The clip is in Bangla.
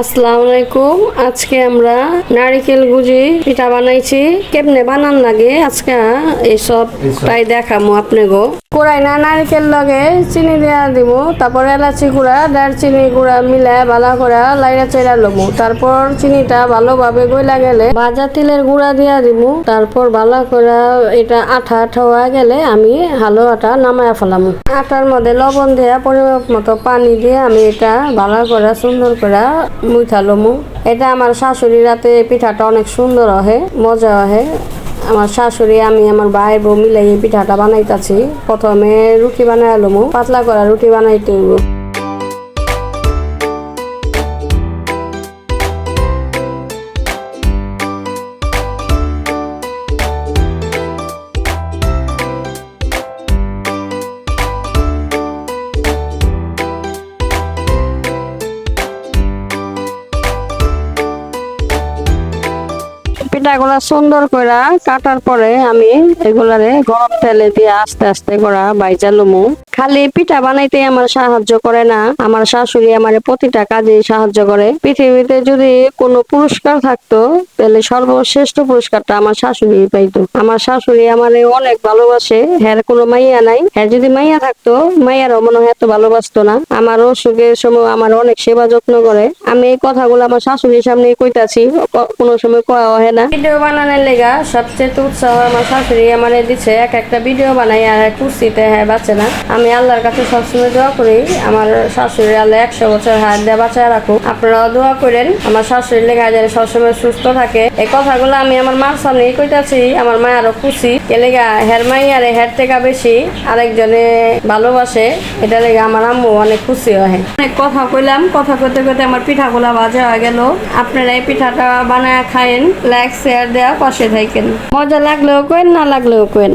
আসসালামু আলাইকুম। আজকে আমরা নারিকেল গুজি পিঠা বানাইছি। কেমনে বানান লাগে? আজকে এইসব তাই দেখামু আপনি গো কোরাই না নারিকেল লগে চিনি দেয়া দিব তারপর এলাচি গুঁড়া দারচিনি গুঁড়া মিলায় ভালো করে লাইরা চেরা লমু তারপর চিনিটা ভালোভাবে গইলা গেলে ভাজা তিলের গুঁড়া দিয়া দিব তারপর ভালো করে এটা আঠা আঠা হয়ে গেলে আমি হালো আটা নামায়া ফেলামু। আটার মধ্যে লবণ দিয়া পরিমাপ মতো পানি দিয়ে আমি এটা ভালো করে সুন্দর করে মুইথালমু এটা আমার শাশুড়ি রাতে পিঠাটা অনেক সুন্দর হয় মজা হয় আমার শাশুড়ি, আমি, আমার ভাই বউ মিলাই পিঠাটা বানাইতাছি। প্রথমে রুটি বানাই লমু, পাতলা করা রুটি বানাইতে হইব। পিঠাগুলা সুন্দর করে কাটার পরে আমি এগুলারে গরম তেলে দিয়ে আস্তে আস্তে করা বাইজা লমু। খালি পিঠা বানাইতে আমার সাহায্য করে না। আমার শাশুড়ি আমার প্রতিটা কাজে সাহায্য করে। পৃথিবীতে যদি কোনো পুরস্কার থাকতো, তাহলে সর্বশ্রেষ্ঠ পুরস্কারটা আমার শাশুড়ি পাইতো। আমার শাশুড়ি আমারে অনেক ভালোবাসে। হ্যার কোনো মাইয়া নাই। হ্যাঁ যদি মাইয়া থাকতো, মাইয়ারও মনে হয় এত ভালোবাসতো না। আমার অসুখের সময় আমার অনেক সেবা যত্ন করে। আমি এই কথাগুলো আমার শাশুড়ির সামনে কইতাছি। কোনো সময় কওয়া হয় না। ভিডিও বানানোর লেগা সবচেয়ে উৎসাহ আমার শাশুড়ি আমার দিচ্ছে এক একটা ভিডিও বানাই আর কুর্সিতে হ্যাঁ বাঁচে না। আমি আল্লাহর কাছে সবসময় দোয়া করি, আমার শাশুড়ি আল্লাহ একশো বছর হাত দিয়ে বাঁচায় রাখুক। আপনারাও দোয়া করেন, আমার শাশুড়ির লেখা যেন সবসময় সুস্থ থাকে। এই কথাগুলো আমি আমার মার সামনে কইতাছি, আমার মা আরও খুশি। এলেগা হের মাই আর হের থেকে বেশি আরেকজনে ভালোবাসে, এটা লেগে আমার আম্মু অনেক খুশি হয়। অনেক কথা কইলাম, কথা কইতে কইতে আমার পিঠাগুলা ভাজা হয়ে গেল। আপনারা এই পিঠাটা বানায় খায়েন, লাইক, শেয়ার দেওয়া পাশে থাকেন। মজা লাগলেও কেন না লাগলেও কেন